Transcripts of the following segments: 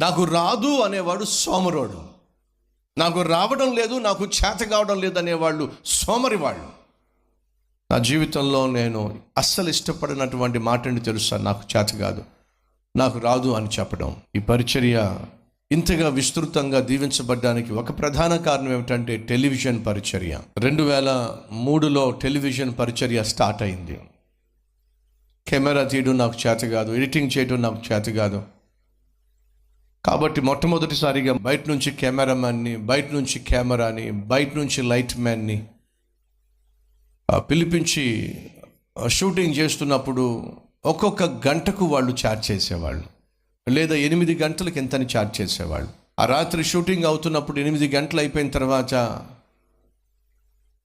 నాకు రాదు అనేవాడు సోమరోడు. నాకు రావడం లేదు నాకు చేత కావడం లేదు అనేవాళ్ళు సోమరి వాళ్ళు నా జీవితంలో నేను అస్సలు ఇష్టపడినటువంటి మాటని తెలుసా? నాకు చేత కాదు నాకు రాదు అని చెప్పడం. ఈ పరిచర్య ఇంతగా విస్తృతంగా దీవించబడ్డానికి ఒక ప్రధాన కారణం ఏమిటంటే టెలివిజన్ పరిచర్య. రెండు వేల మూడులో టెలివిజన్ పరిచర్య స్టార్ట్ అయింది. కెమెరా తీయడం నాకు చేత కాదు ఎడిటింగ్ చేయడం నాకు చేత కాదు. కాబట్టి మొట్టమొదటిసారిగా బయట నుంచి కెమెరామ్యాన్ని బయట నుంచి కెమెరాని బయట నుంచి లైట్ మ్యాన్ని పిలిపించి షూటింగ్ చేస్తున్నప్పుడు ఒక్కొక్క గంటకు వాళ్ళు ఛార్జ్ చేసేవాళ్ళు. లేదా ఎనిమిది గంటలకు ఎంతని ఛార్జ్ చేసేవాళ్ళు. ఆ రాత్రి షూటింగ్ అవుతున్నప్పుడు ఎనిమిది గంటలు అయిపోయిన తర్వాత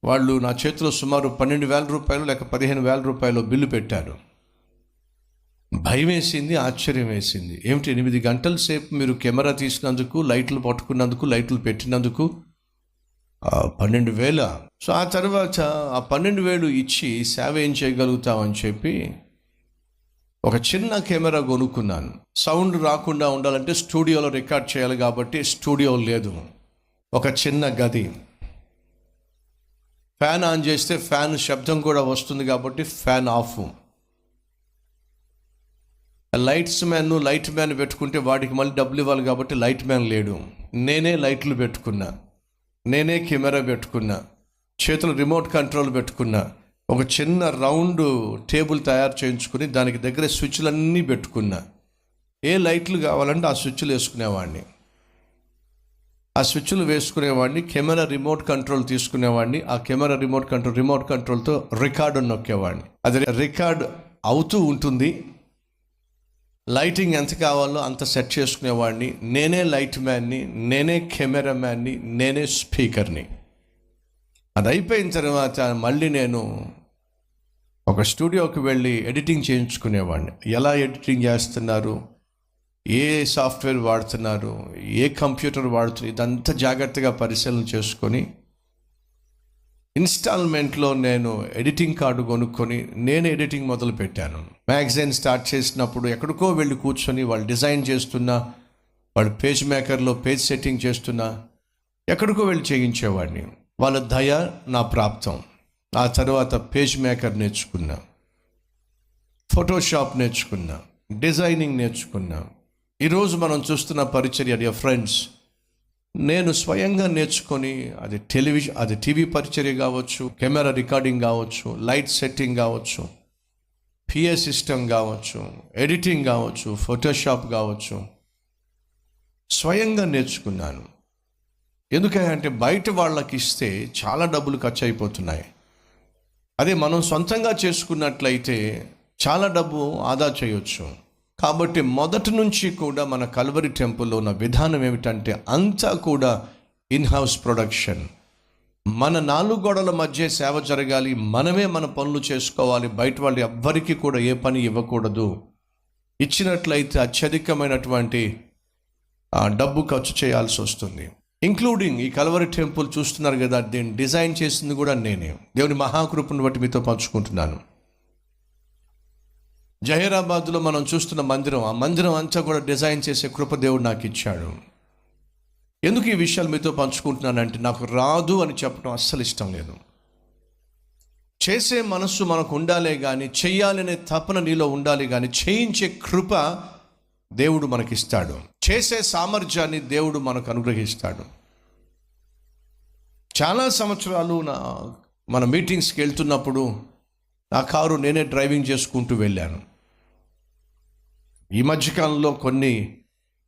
వాళ్ళు నా చేతిలో సుమారు పన్నెండు వేల రూపాయలు లేక పదిహేను వేల రూపాయలు బిల్లు పెట్టారు. భయం వేసింది ఆశ్చర్యం వేసింది ఏమిటి ఎనిమిది గంటల సేపు మీరు కెమెరా తీసినందుకు లైట్లు పట్టుకున్నందుకు లైట్లు పెట్టినందుకు? పన్నెండు వేల? సో ఆ తర్వాత ఆ పన్నెండు వేలు ఇచ్చి సేవ ఏం చేయగలుగుతామని చెప్పి ఒక చిన్న కెమెరా కొనుక్కున్నాను. సౌండ్ రాకుండా ఉండాలంటే స్టూడియోలో రికార్డ్ చేయాలి కాబట్టి స్టూడియో లేదు. ఒక చిన్న గది. ఫ్యాన్ ఆన్ చేస్తే ఫ్యాన్ శబ్దం కూడా వస్తుంది కాబట్టి fan off. Lights man light man పెట్టుకుంటే వాడికి మళ్ళీ డబ్బులు ఇవ్వాలి కాబట్టి లైట్ మ్యాన్ లేడు. నేనే లైట్లు పెట్టుకున్నా. నేనే కెమెరా పెట్టుకున్నా. చేతులు రిమోట్ కంట్రోల్ పెట్టుకున్నా. ఒక చిన్న రౌండ్ టేబుల్ తయారు చేయించుకుని దానికి దగ్గర స్విచ్లన్నీ పెట్టుకున్నా. ఏ లైట్లు కావాలంటే ఆ స్విచ్లు వేసుకునేవాడిని. ఆ స్విచ్లు వేసుకునేవాడిని కెమెరా రిమోట్ కంట్రోల్ తీసుకునేవాడిని ఆ కెమెరా రిమోట్ కంట్రోల్ రిమోట్ కంట్రోల్తో రికార్డు నొక్కేవాడిని. అది రికార్డ్ అవుతూ ఉంటుంది. లైటింగ్ ఎంత కావాలో అంత సెట్ చేసుకునేవాడిని. నేనే లైట్ మ్యాన్ని నేనే కెమెరా మ్యాన్ని నేనే స్పీకర్ని. అది అయిపోయిన తర్వాత మళ్ళీ నేను ఒక స్టూడియోకి వెళ్ళి ఎడిటింగ్ చేయించుకునేవాడిని. ఎలా ఎడిటింగ్ చేస్తున్నారు? ఏ సాఫ్ట్వేర్ వాడుతున్నారు? ఏ కంప్యూటర్ వాడుతున్నారు? ఇదంతా జాగ్రత్తగా పరిశీలన చేసుకొని ఇన్స్టాల్మెంట్లో నేను ఎడిటింగ్ కార్డు కొనుక్కొని నేను ఎడిటింగ్ మొదలు పెట్టాను మ్యాగజైన్ స్టార్ట్ చేసినప్పుడు ఎక్కడికో వెళ్ళి కూర్చొని వాళ్ళు డిజైన్ చేస్తున్నా వాళ్ళు పేజ్ మేకర్లో పేజ్ సెట్టింగ్ చేస్తున్నా ఎక్కడికో వెళ్ళి చేయించేవాడిని. వాళ్ళ దయ నా ప్రాప్తం. ఆ తర్వాత పేజ్ మేకర్ నేర్చుకున్నా ఫోటోషాప్ నేర్చుకున్నా డిజైనింగ్ నేర్చుకున్నా. ఈరోజు మనం చూస్తున్న పరిచర్య డియర్ ఫ్రెండ్స్ నేను స్వయంగా నేర్చుకొని అది టెలివిజన్ అది టీవీ పరిచర్య కావచ్చు కెమెరా రికార్డింగ్ కావచ్చు లైట్ సెట్టింగ్ కావచ్చు పిఏ సిస్టమ్ కావచ్చు ఎడిటింగ్ కావచ్చు ఫోటోషాప్ కావచ్చు. స్వయంగా నేర్చుకున్నాను. ఎందుకంటే బయట వాళ్ళకి ఇస్తే చాలా డబ్బులు ఖర్చు అయిపోతున్నాయి అదే మనం సొంతంగా చేసుకున్నట్లయితే చాలా డబ్బు ఆదా చేయొచ్చు. కాబట్టి మొదటి నుంచి కూడా మన కల్వరి టెంపుల్లో ఉన్న విధానం ఏమిటంటే అంతా కూడా ఇన్ హౌస్ ప్రొడక్షన్. మన నాలుగు గోడల మధ్య సేవ జరగాలి మనమే మన పనులు చేసుకోవాలి బయట వాళ్ళు ఎవ్వరికీ కూడా ఏ పని ఇవ్వకూడదు. ఇచ్చినట్లయితే అత్యధికమైనటువంటి డబ్బు ఖర్చు చేయాల్సి వస్తుంది. ఇంక్లూడింగ్ ఈ కలవరి టెంపుల్ చూస్తున్నారు కదా దీన్ని డిజైన్ చేసింది కూడా నేనే. దేవుని మహాకృపను బట్టి మీతో పంచుకుంటున్నాను. జహీరాబాద్లో మనం చూస్తున్న మందిరం ఆ మందిరం అంతా కూడా డిజైన్ చేసే కృపదేవుడు నాకు ఇచ్చాడు. ఎందుకు ఈ విషయాలు మీతో పంచుకుంటున్నానంటే నాకు రాదు అని చెప్పడం అస్సలు ఇష్టం లేదు. చేసే మనస్సు మనకు ఉండాలే కానీ చెయ్యాలనే తపన నీలో ఉండాలి కానీ చేయించే కృప దేవుడు మనకిస్తాడు. చేసే సామర్థ్యాన్ని దేవుడు మనకు అనుగ్రహిస్తాడు. చాలా సంవత్సరాలు నా మన మీటింగ్స్కి వెళ్తున్నప్పుడు నా కారు నేనే డ్రైవింగ్ చేసుకుంటూ వెళ్ళాను. ఈ మధ్యకాలంలో కొన్ని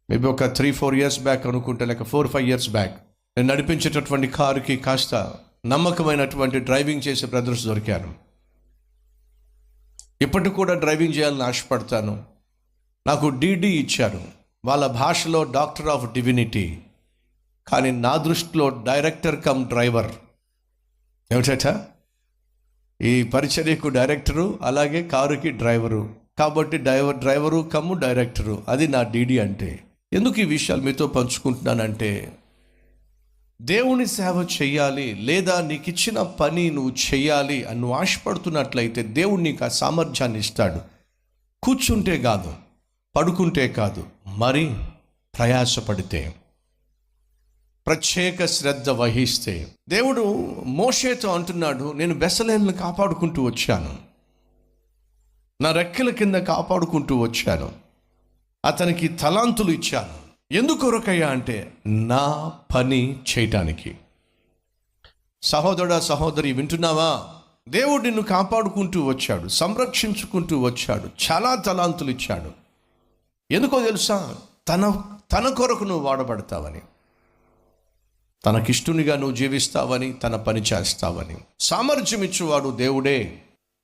మేబీ ఒక త్రీ ఫోర్ ఇయర్స్ బ్యాక్ అనుకుంటే లేక ఫోర్ ఫైవ్ ఇయర్స్ బ్యాక్ నేను నడిపించేటటువంటి కారుకి కాస్త నమ్మకమైనటువంటి డ్రైవింగ్ చేసే బ్రదర్స్ దొరికాను. ఇప్పటికి కూడా డ్రైవింగ్ చేయాలని ఆశపడతాను. నాకు డీడీ ఇచ్చారు. వాళ్ళ భాషలో డాక్టర్ ఆఫ్ డివినిటీ. కానీ నా దృష్టిలో డైరెక్టర్ కమ్ డ్రైవర్. ఏమిటట? ఈ పరిచర్యకు డైరెక్టరు అలాగే కారుకి డ్రైవరు. కాబట్టి డ్రైవర్ డ్రైవరు కమ్ము డైరెక్టరు. అది నా డీడీ అంటే. ఎందుకు ఈ విషయాలు మీతో పంచుకుంటున్నానంటే దేవుని సేవ చెయ్యాలి లేదా నీకు ఇచ్చిన పని నువ్వు చేయాలి అని నువ్వు ఆశపడుతున్నట్లయితే దేవుడు నీకు ఆ సామర్థ్యాన్ని ఇస్తాడు. కూర్చుంటే కాదు పడుకుంటే కాదు మరి ప్రయాసపడితే. ప్రత్యేక శ్రద్ధ వహిస్తే. దేవుడు మోషేతో అంటున్నాడు నేను బెసలేలను కాపాడుకుంటూ వచ్చాను. నా రెక్కల కింద కాపాడుకుంటూ వచ్చాను. అతనికి తలాంతులు ఇచ్చాను. ఎందుకొరకయ్యా అంటే నా పని చేయటానికి. సహోదరుడా సహోదరి వింటున్నావా? దేవుడు నిన్ను కాపాడుకుంటూ వచ్చాడు సంరక్షించుకుంటూ వచ్చాడు చాలా తలాంతులు ఇచ్చాడు. ఎందుకో తెలుసా? తన తన కొరకు నువ్వు వాడబడతావని. తనకిష్టునిగా నువ్వు జీవిస్తావని తన పని చేస్తావని. సామర్థ్యం ఇచ్చేవాడు దేవుడే.